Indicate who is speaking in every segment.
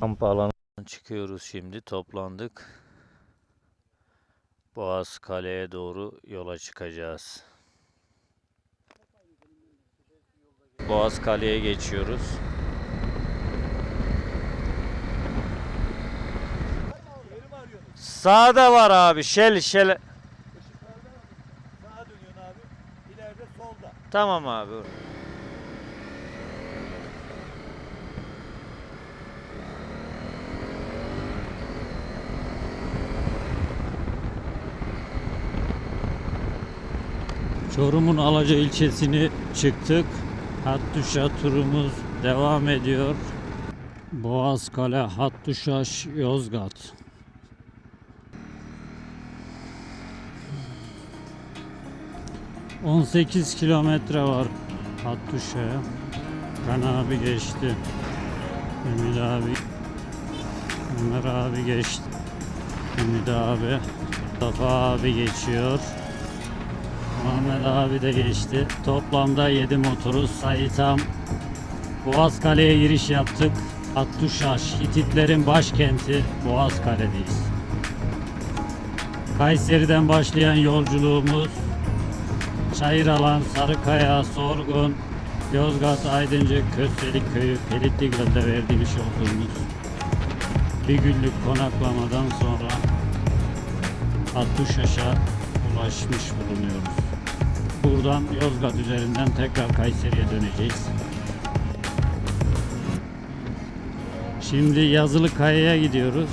Speaker 1: Kamp alanından çıkıyoruz şimdi. Toplandık. Boğaz Kale'ye doğru yola çıkacağız. Boğaz Kale'ye geçiyoruz. Sağda var abi. Şel şel Tamam abi. Çorum'un Alaca ilçesini çıktık. Hattuşa turumuz devam ediyor. Boğazkale, Hattuşaş, Yozgat. ...18 kilometre var Hattuşa'ya. Kan abi geçti. Ümit abi. Ömer abi geçti. Ümit abi. Mustafa abi geçiyor. Muhammed abi de geçti. Toplamda 7 motoruz. Sayitam Boğazkale'ye giriş yaptık. Hattuşaş, Hititlerin başkenti Boğazkale'deyiz. Kayseri'den başlayan yolculuğumuz Çayıralan, Sarıkaya, Sorgun, Yozgat, Aydıncık, Köstelik Köyü, Pelitli Göl'de verdiğimiz olduğumuz bir günlük konaklamadan sonra Hattuşaş'a ulaşmış bulunuyoruz. Buradan Yozgat üzerinden tekrar Kayseri'ye döneceğiz. Şimdi Yazılı Kaya'ya gidiyoruz.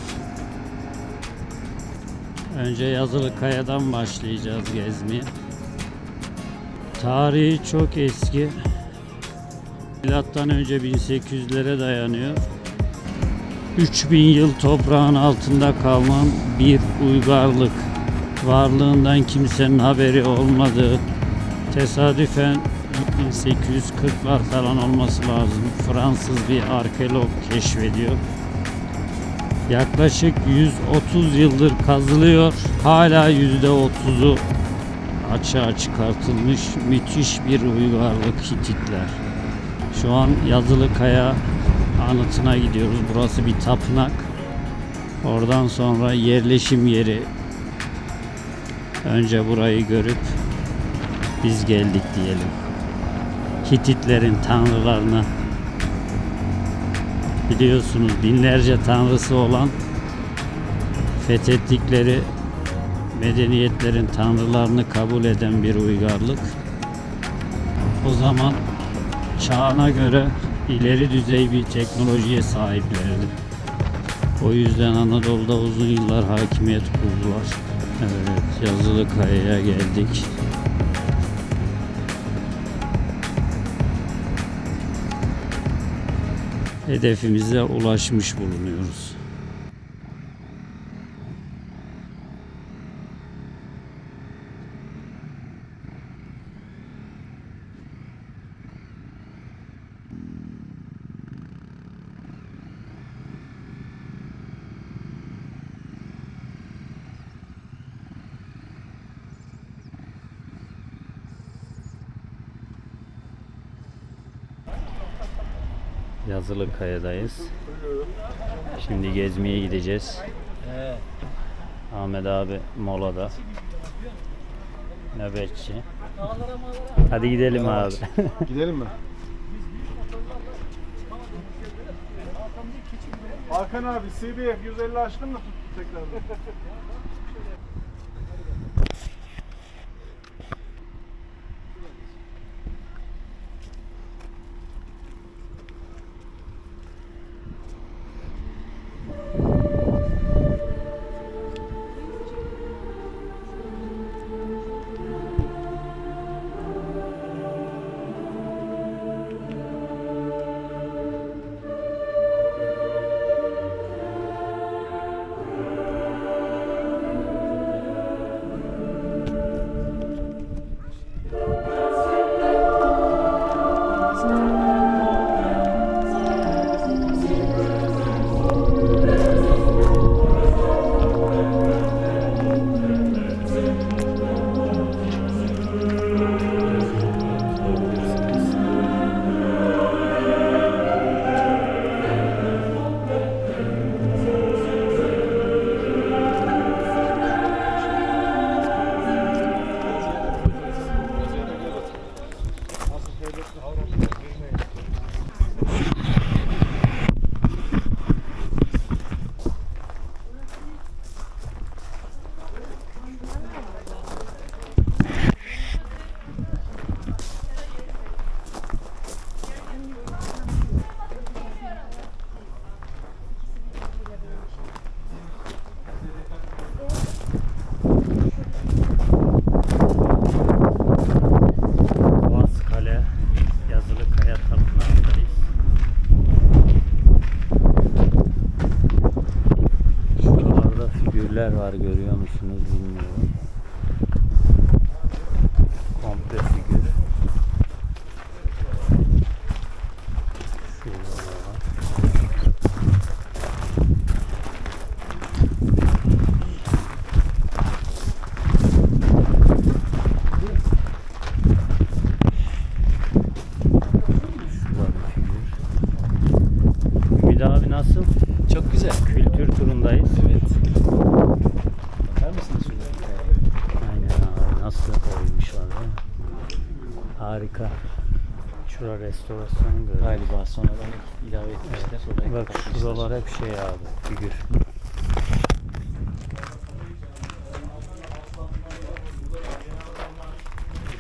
Speaker 1: Önce Yazılı Kaya'dan başlayacağız gezmeye. Tarihi çok eski. Milattan önce 1800'lere dayanıyor. 3000 yıl toprağın altında kalan bir uygarlık. Varlığından kimsenin haberi olmadığı tesadüfen 1840'lar falan olması lazım. Fransız bir arkeolog keşfediyor. Yaklaşık 130 yıldır kazılıyor. Hala %30'u açığa çıkartılmış müthiş bir uygarlık Hititler. Şu an Yazılı Kaya anıtına gidiyoruz. Burası bir tapınak. Oradan sonra yerleşim yeri. Önce burayı görüp biz geldik diyelim. Hititlerin tanrılarını biliyorsunuz binlerce tanrısı olan fethettikleri medeniyetlerin tanrılarını kabul eden bir uygarlık. O zaman çağına göre ileri düzey bir teknolojiye sahiplerdi. O yüzden Anadolu'da uzun yıllar hakimiyet kurdular. Evet, Yazılı Kaya'ya geldik. Hedefimize ulaşmış bulunuyoruz. Yazılı Kaya'dayız. Şimdi gezmeye gideceğiz. Ahmet abi molada. Nöbetçi. Hadi gidelim abi.
Speaker 2: Gidelim mi? Hakan abi CBF 150 aşkın mı tuttu
Speaker 1: görüyor musunuz bilmiyorum. Komple figür. Ümit abi nasıl?
Speaker 3: Çok güzel.
Speaker 1: Kültür turundayız.
Speaker 3: Evet. Bakar mısınız şuna?
Speaker 1: Aynen abi nasıl koymuşlar ya. Harika. Şura restorasyon görüyorum.
Speaker 3: Galiba sonradan ilave etmişler. Oraya
Speaker 1: Bak şuralar hep şey abi figür.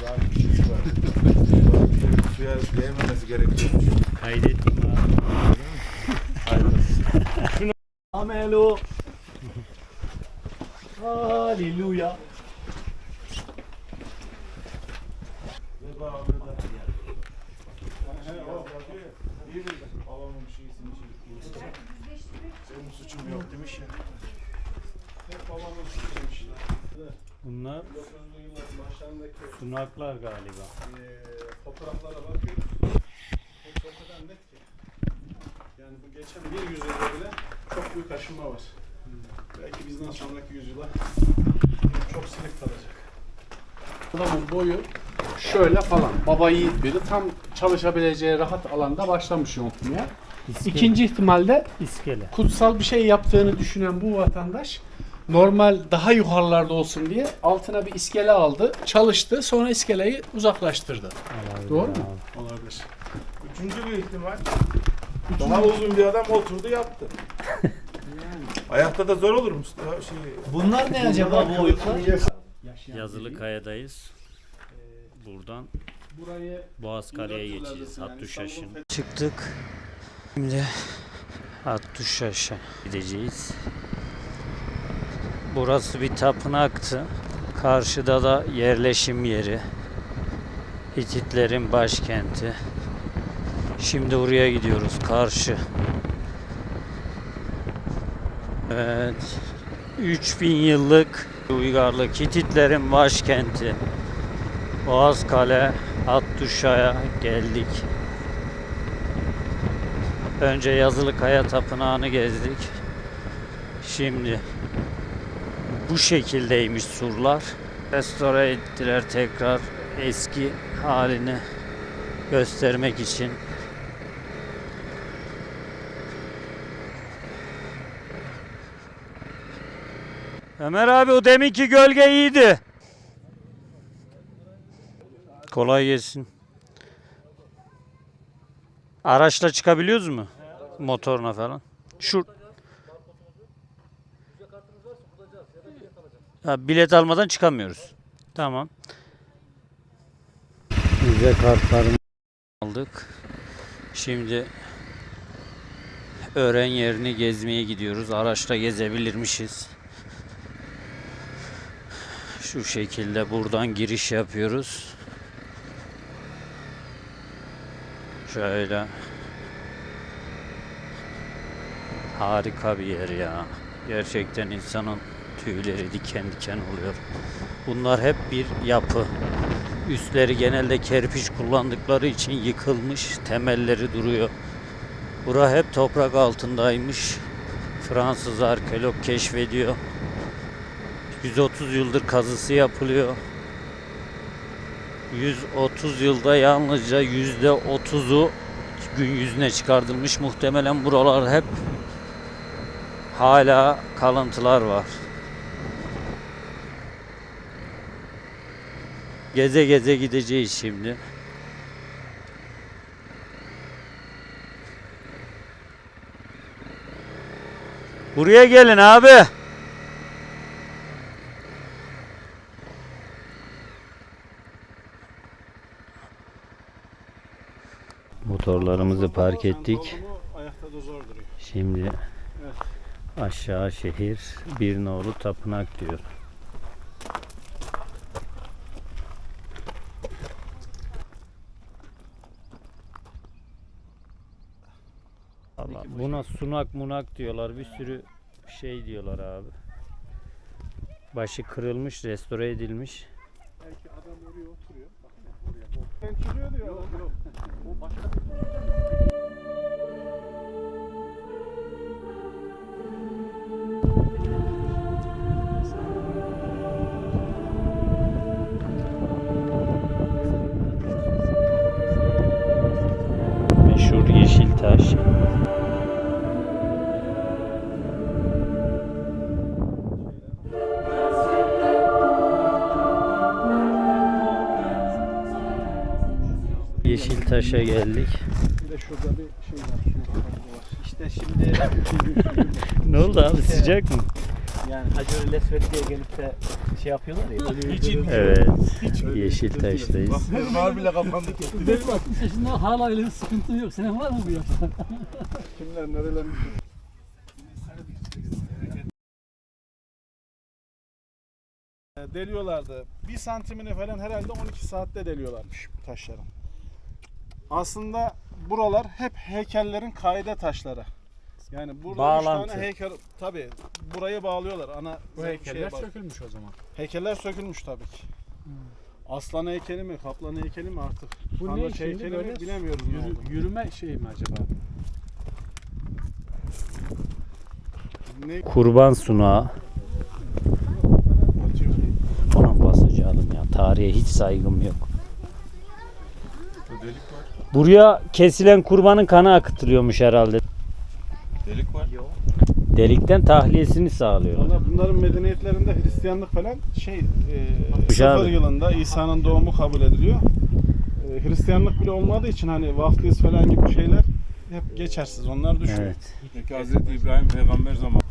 Speaker 4: Daha bir şey var. Suya değmemesi gerekiyormuş.
Speaker 1: Kaydettim abi.
Speaker 3: Amelo. Haleluya.
Speaker 4: Benim suçum yok demiş ya.
Speaker 2: Hep babamın.
Speaker 1: Bunlar
Speaker 2: 900'lü yılların başlarındaki
Speaker 1: sunaklar galiba.
Speaker 2: eee fotoğraflara bakıyorum. Hepsi o kadar net ki. Yani bu geçen bir yüzyılda bile çok büyük aşınma var. Belki bizden sonraki yüzyıla çok silik kalacak.
Speaker 5: Adamın boyu şöyle falan. Baba yiğit biri tam çalışabileceği rahat alanda başlamış yontmaya. İkinci ihtimalde
Speaker 1: İskele.
Speaker 5: kutsal bir şey yaptığını düşünen bu vatandaş normal daha yukarılarda olsun diye altına bir iskele aldı, çalıştı, sonra iskeleyi uzaklaştırdı.
Speaker 1: Olabilir
Speaker 5: Doğru mu?
Speaker 1: abi.
Speaker 2: Olabilir.
Speaker 4: Üçüncü bir ihtimal. Daha uzun bir adam oturdu yaptı. Ayakta da zor olur Mustafa. Şey,
Speaker 3: Bunlar ne acaba bu oyuklar?
Speaker 1: Yazılı kayadayız. Buradan
Speaker 5: Burayı
Speaker 1: Boğaz Kale'ye geçeceğiz. Hattuşaş'ın. Çıktık. Şimdi Hattuşaş'a gideceğiz. Burası bir tapınaktı. Karşıda da yerleşim yeri. Hititlerin başkenti. Şimdi oraya gidiyoruz. Karşı. Evet. 3000 yıllık uygarlık Hititlerin başkenti. Boğazkale Hattuşa'ya geldik. Önce Yazılı Kaya Tapınağı'nı gezdik. Şimdi bu şekildeymiş surlar. Restore ettiler tekrar eski halini göstermek için. Ömer abi o deminki gölge iyiydi. Kolay gelsin. Araçla çıkabiliyoruz mu? Motoruna falan. Şu Ha, bilet almadan çıkamıyoruz. Tamam. Müze kartlarını aldık. Şimdi öğren yerini gezmeye gidiyoruz. Araçla gezebilirmişiz. Şu şekilde buradan giriş yapıyoruz. Şöyle. Harika bir yer ya. Gerçekten insanın tüyleri diken diken oluyor. Bunlar hep bir yapı. Üstleri genelde kerpiç kullandıkları için yıkılmış, temelleri duruyor. Bura hep toprak altındaymış. Fransız arkeolog keşfediyor. 130 yıldır kazısı yapılıyor. 130 yılda yalnızca yüzde 30'u gün yüzüne çıkartılmış. Muhtemelen buralar hep hala kalıntılar var. Geze geze gideceğiz şimdi. Buraya gelin abi. Motorlarımızı park ettik.
Speaker 2: Oldu mu Ayakta da zor duruyor.
Speaker 1: Şimdi aşağı şehir bir nolu tapınak diyor. Allah, buna sunak munak diyorlar bir sürü şey diyorlar abi. Başı kırılmış, restore edilmiş.
Speaker 2: Belki adam oraya oturuyor. Bakın oraya. Sen çıkıyor diyor. Yok yok. O başka
Speaker 1: Meşhur Yeşiltaş'a geldik.
Speaker 2: bir de şurada bir şey var.
Speaker 3: İşte şimdi
Speaker 1: Ne oldu abi sıcak mı?
Speaker 3: yani Hacı Lesvetli'ye gelip de şey yapıyorlar ya.
Speaker 4: Hiç.
Speaker 1: Evet. Yeşiltaş'tayız.
Speaker 4: Var bile kapandı gitti.
Speaker 6: Şimdi hala öyle bir sıkıntı yok. Senin var mı bu yaşta?
Speaker 2: Kimler nereler Deliyorlardı. Bir santimini falan herhalde 12 saatte deliyorlarmış bu taşların. Aslında buralar hep heykellerin kaide taşları. Yani burada
Speaker 1: Bağlantı.
Speaker 2: üç tane heykel tabi burayı bağlıyorlar ana
Speaker 5: Bu
Speaker 2: şeye
Speaker 5: heykeller sökülmüş o zaman.
Speaker 2: Heykeller sökülmüş tabii ki. Aslan heykeli mi, kaplan heykeli mi artık?
Speaker 5: Bu ne şimdi
Speaker 2: heykeli mi
Speaker 5: böyle
Speaker 2: bilemiyoruz ne
Speaker 5: yürü-
Speaker 2: olduğunu.
Speaker 5: yürüme şey mi acaba?
Speaker 2: Ne
Speaker 1: Kurban sunağı. Ona basacağım ya. Tarihe hiç saygım yok. Buraya kesilen kurbanın kanı akıtılıyormuş herhalde.
Speaker 4: Delik var.
Speaker 1: Delikten tahliyesini sağlıyorlar.
Speaker 2: Valla bunların medeniyetlerinde Hristiyanlık falan şey e,
Speaker 1: Güzel
Speaker 2: sıfır
Speaker 1: abi.
Speaker 2: yılında İsa'nın doğumu kabul ediliyor. E, Hristiyanlık bile olmadığı için hani vaftiz falan gibi şeyler hep geçersiz. Onlar düşüyor.
Speaker 1: Evet.
Speaker 4: Peki Hazreti İbrahim peygamber zamanı.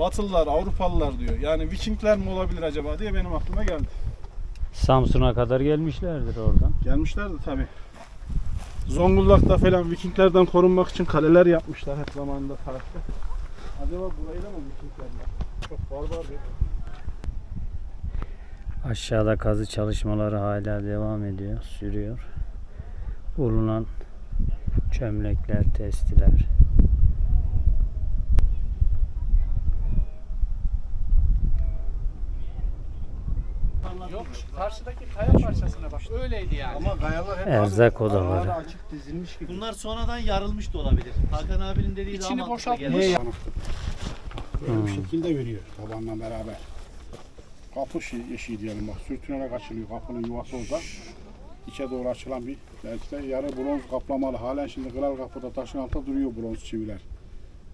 Speaker 2: Batılılar, Avrupalılar diyor. Yani Vikingler mi olabilir acaba diye benim aklıma geldi.
Speaker 1: Samsun'a kadar gelmişlerdir oradan.
Speaker 2: Gelmişlerdi tabi. Zonguldak'ta falan Vikinglerden korunmak için kaleler yapmışlar hep zamanında tarihte. Acaba burayı da mı Vikingler? Çok barbar bir
Speaker 1: Aşağıda kazı çalışmaları hala devam ediyor, sürüyor. Bulunan çömlekler, testiler.
Speaker 5: Yok karşıdaki kaya parçasına bak öyleydi yani.
Speaker 2: Ama kayalar hep
Speaker 1: Erzak odaları.
Speaker 2: açık dizilmiş gibi.
Speaker 3: Bunlar sonradan yarılmış da olabilir. Hakan abinin dediği
Speaker 5: İçini
Speaker 3: daha mantıklı
Speaker 5: boşaltmış.
Speaker 3: geldi.
Speaker 7: Böyle
Speaker 1: Hmm.
Speaker 7: bir şekilde veriyor tabanla beraber. Kapı şey, eşiği diyelim bak sürtünerek açılıyor kapının yuvası orada. İçe doğru açılan bir belki de yarı bronz kaplamalı. Halen şimdi kral kapıda taşın altında duruyor bronz çiviler.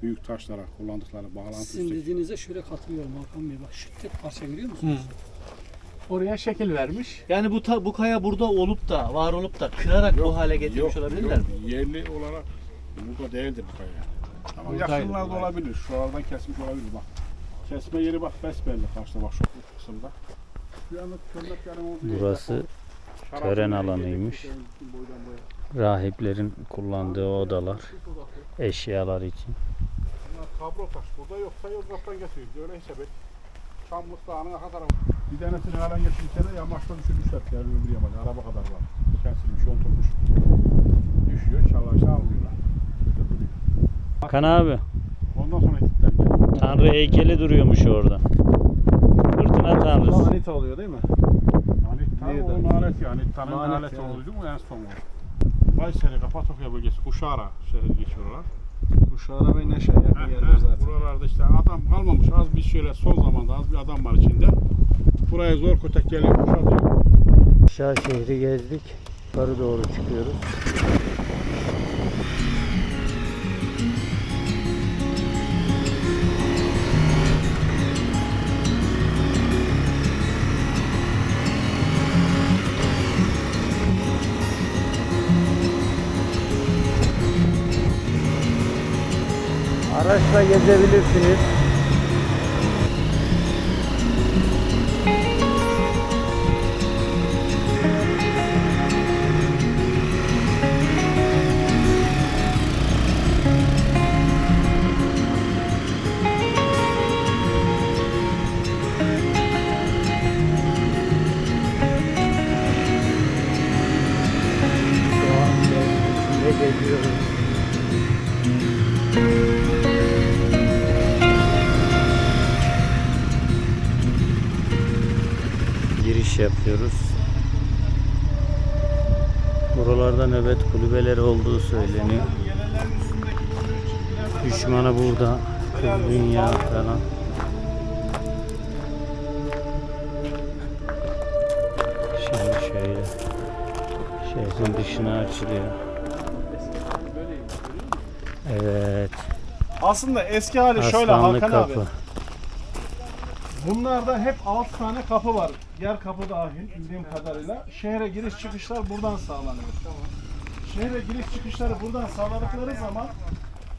Speaker 7: Büyük taşlara kullandıkları bağlantı
Speaker 6: Sizin
Speaker 7: üstteki.
Speaker 6: dediğinize şöyle katılıyorum Hakan Bey. Bak şu tek parça görüyor musunuz?
Speaker 5: Oraya şekil vermiş.
Speaker 3: Yani bu ta, bu kaya burada olup da var olup da kırarak bu hale getirmiş olabilirler mi?
Speaker 7: yok, yerli olarak burada değildir bu kaya. Ama
Speaker 5: Buradaydı,
Speaker 7: yakınlarda
Speaker 5: buradaydı.
Speaker 7: olabilir. Şuralardan kesmiş olabilir bak. Kesme yeri bak besbelli karşıda bak şu kısımda.
Speaker 1: Burası tören alanıymış. rahiplerin kullandığı odalar, eşyalar için.
Speaker 7: Kablo taş. Burada yoksa Yozgat'tan getiriyoruz. Öyleyse be. Çamlık Dağı'nın arka tarafı. Bir tanesini halen getirirken yamaçta düşürmüşler. Yani öbür yamaç. Araba kadar var. Kesilmiş, oturmuş. Düşüyor, çalarsa duruyor.
Speaker 1: Hakan abi,
Speaker 7: Ondan sonra gittiler.
Speaker 1: Tanrı heykeli duruyormuş orada. Fırtına tanrısı.
Speaker 2: Manita oluyor değil mi?
Speaker 7: Anahtar
Speaker 2: Neydi?
Speaker 7: o nalet yani. Tanrı
Speaker 2: Nalet
Speaker 7: nalet
Speaker 2: yani.
Speaker 7: oluydu mu en son o. Kayseri, Kapadokya bölgesi, Kuşara şehir geçiyorlar.
Speaker 2: Kuşağına ve Neşe yakın yerler zaten.
Speaker 7: Buralarda işte adam kalmamış. Az bir şöyle son zamanda az bir adam var içinde. Buraya zor kötek geliyor, kuşatıyor.
Speaker 1: Aşağı şehri gezdik. Yukarı doğru çıkıyoruz. Araçla gezebilirsiniz. Şu an çıkış yapıyoruz. Buralarda nöbet kulübeleri olduğu söyleniyor. Düşmanı burada. Kız dünya falan. Şimdi şöyle şehrin dışına açılıyor. Evet.
Speaker 2: Aslında eski hali şöyle
Speaker 1: Aslanlı
Speaker 2: Hakan abi.
Speaker 1: kapı.
Speaker 2: Bunlarda hep 6 tane kapı var. Yer kapı dahil bildiğim kadarıyla. Şehre giriş çıkışlar buradan sağlanıyor. Şehre giriş çıkışları buradan sağladıkları zaman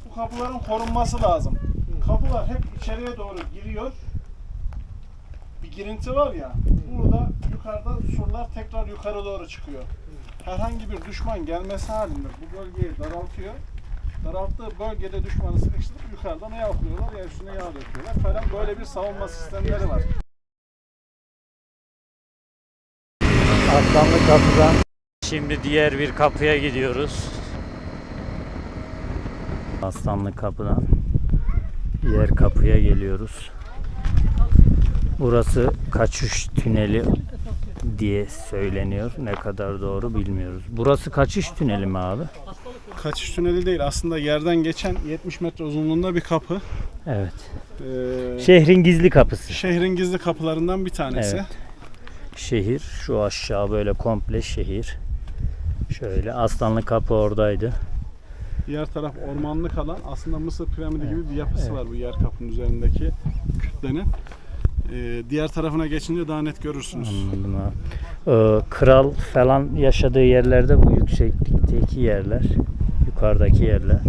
Speaker 2: bu kapıların korunması lazım. Kapılar hep içeriye doğru giriyor. Bir girinti var ya. Burada yukarıda surlar tekrar yukarı doğru çıkıyor. Herhangi bir düşman gelmesi halinde bu bölgeyi daraltıyor. Daralttığı bölgede düşmanı sıkıştırıp yukarıdan yağ yapıyorlar ya üstüne yağ döküyorlar falan böyle bir savunma sistemleri var.
Speaker 1: Aslanlı kapıdan şimdi diğer bir kapıya gidiyoruz. Aslanlı kapıdan diğer kapıya geliyoruz. Burası kaçış tüneli diye söyleniyor. Ne kadar doğru bilmiyoruz. Burası kaçış tüneli mi abi?
Speaker 2: Kaçış tüneli değil aslında yerden geçen 70 metre uzunluğunda bir kapı.
Speaker 1: Evet.
Speaker 2: Ee,
Speaker 1: Şehrin gizli kapısı.
Speaker 2: şehrin gizli kapılarından bir tanesi.
Speaker 1: Evet. Şehir şu aşağı böyle komple şehir. Şöyle Aslanlı kapı oradaydı.
Speaker 2: Diğer taraf ormanlık alan aslında Mısır piramidi gibi bir yapısı var bu yer kapının üzerindeki kütlenin. Ee, diğer tarafına geçince daha net görürsünüz.
Speaker 1: Anladım abi. Ee, kral falan yaşadığı yerlerde bu yükseklikteki yerler. Yukarıdaki yerler.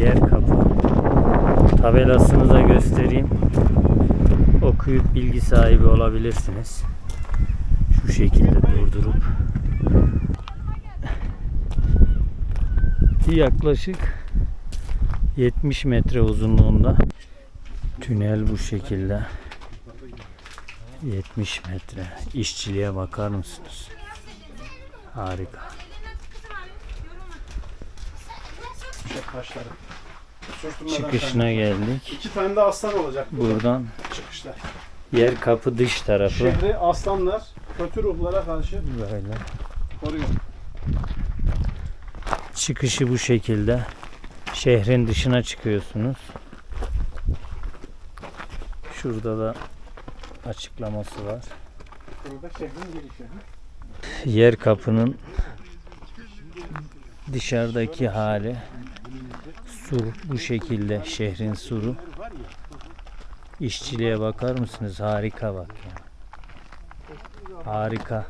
Speaker 1: Yer kapı. Tabelasını da göstereyim. Okuyup bilgi sahibi olabilirsiniz. Şu şekilde durdurup yaklaşık 70 metre uzunluğunda tünel bu şekilde 70 metre işçiliğe bakar mısınız harika
Speaker 2: Taşları. Sürtünmeden
Speaker 1: çıkışına geldik.
Speaker 2: İki tane de aslan olacak burada.
Speaker 1: Buradan
Speaker 2: çıkışlar.
Speaker 1: yer kapı dış tarafı.
Speaker 2: Şehri aslanlar kötü ruhlara karşı
Speaker 1: böyle.
Speaker 2: koruyor.
Speaker 1: çıkışı bu şekilde. Şehrin dışına çıkıyorsunuz. Şurada da açıklaması var.
Speaker 2: Burada şehrin girişi.
Speaker 1: yer kapının dışarıdaki hali sur bu şekilde şehrin suru. İşçiliğe bakar mısınız? Harika bak ya. Harika.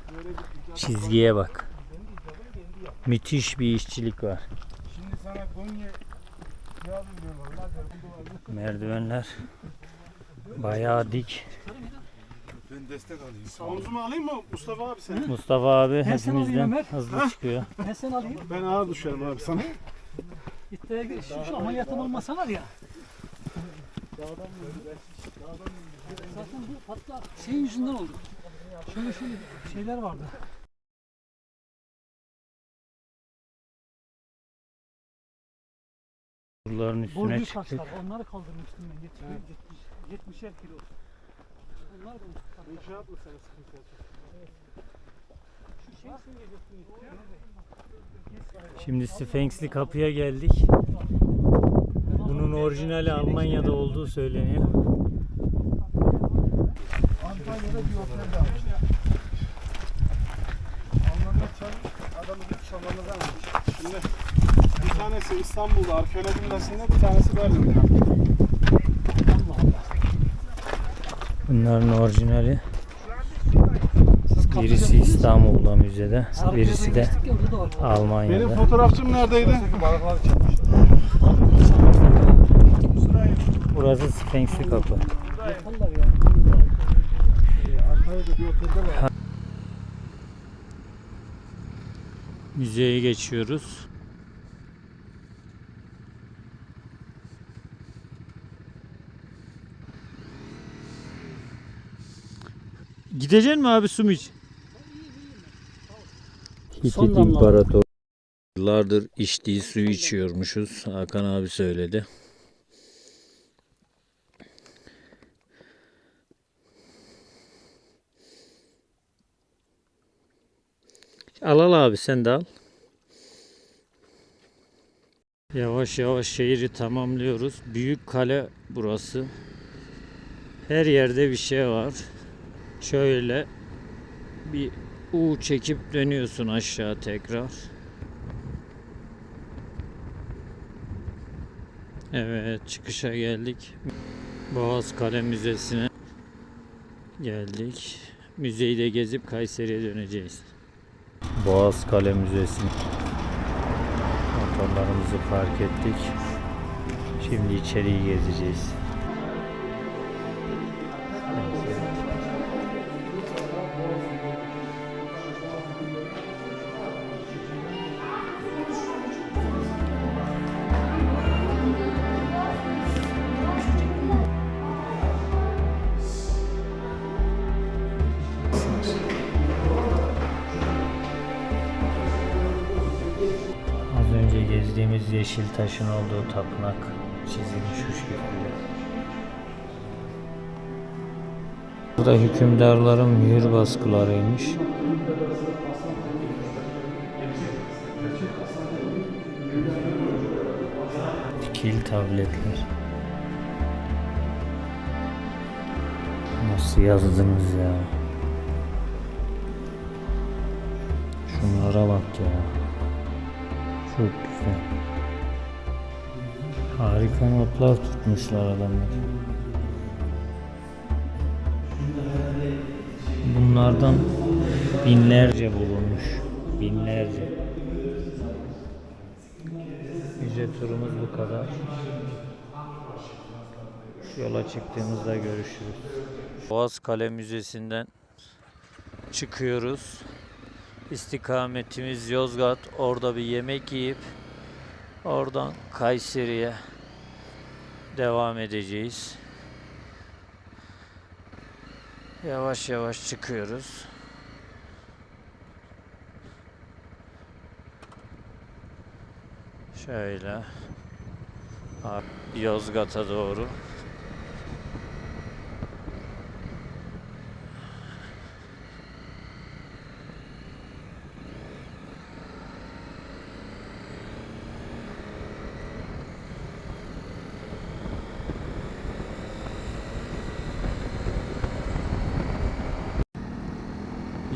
Speaker 1: Çizgiye bak. Müthiş bir işçilik var. Merdivenler bayağı dik.
Speaker 2: Omzumu alayım mı Mustafa abi seni?
Speaker 1: Mustafa abi
Speaker 6: Ben alayım
Speaker 1: hepimizden hızlı çıkıyor.
Speaker 6: Ben sen alayım.
Speaker 2: Ben ağır düşerim abi sana.
Speaker 6: Gir. Şu, şu ameliyatın olmasa var ya. Zaten bu patla senin yüzünden oldu. Şöyle şöyle şeyler vardı.
Speaker 1: Buraların üstüne
Speaker 6: Borcu
Speaker 1: çıktık
Speaker 6: taşlar. Onları kaldırmıştım ben. 70, 70, 70'er kilo. Onlar da
Speaker 2: İnşaat mı sana sıkıntı olacak?
Speaker 6: şu şey için geliyorsun.
Speaker 1: Şimdi Sphinx'li kapıya geldik. Bunun orijinali Almanya'da olduğu söyleniyor.
Speaker 2: Antalya'da bir otelde almış. Almanlar çalmış, adamı bir çalmanızı almış. Şimdi bir tanesi İstanbul'da arkeoloji müzesinde, bir tanesi Berlin'de.
Speaker 1: Bunların orijinali. Birisi İstanbul'da müzede, birisi de
Speaker 2: Benim
Speaker 1: Almanya'da.
Speaker 2: fotoğrafçım neredeydi?
Speaker 1: Burası Sphinx'li kapı. Müzeye geçiyoruz. Gidecek mi abi su mu iç? Hitit İmparator. Yıllardır içtiği suyu içiyormuşuz. Hakan abi söyledi. Al al abi sen de al. Yavaş yavaş şehri tamamlıyoruz. Büyük kale burası. Her yerde bir şey var. Şöyle bir U çekip dönüyorsun aşağı tekrar. Evet çıkışa geldik. Boğaz Kale Müzesi'ne geldik. Müzeyi de gezip Kayseri'ye döneceğiz. Boğaz Kale Müzesi. Motorlarımızı park ettik. Şimdi içeriği gezeceğiz. Gezdiğimiz yeşil taşın olduğu tapınak çizilmiş şu şekilde. Burada hükümdarların mühür baskılarıymış. Dikil tabletler. Nasıl yazdınız ya? Şunlara bak ya. Harika notlar tutmuşlar adamlar. Bunlardan binlerce bulunmuş. Binlerce. Müze turumuz bu kadar. Yola çıktığımızda görüşürüz. Boğaz Kale Müzesi'nden çıkıyoruz. İstikametimiz Yozgat. Orada bir yemek yiyip oradan Kayseri'ye devam edeceğiz. Yavaş yavaş çıkıyoruz. Şöyle Yozgat'a doğru.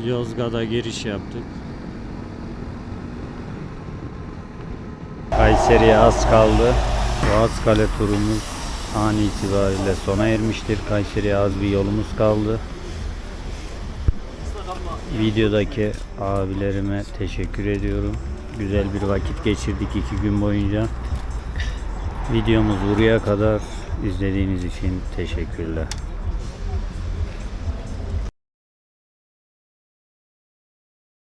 Speaker 1: Yozgat'a giriş yaptık. Kayseri'ye az kaldı. Boğaz Kale turumuz an itibariyle sona ermiştir. Kayseri'ye az bir yolumuz kaldı. Videodaki abilerime teşekkür ediyorum. Güzel bir vakit geçirdik iki gün boyunca. Videomuz buraya kadar izlediğiniz için teşekkürler.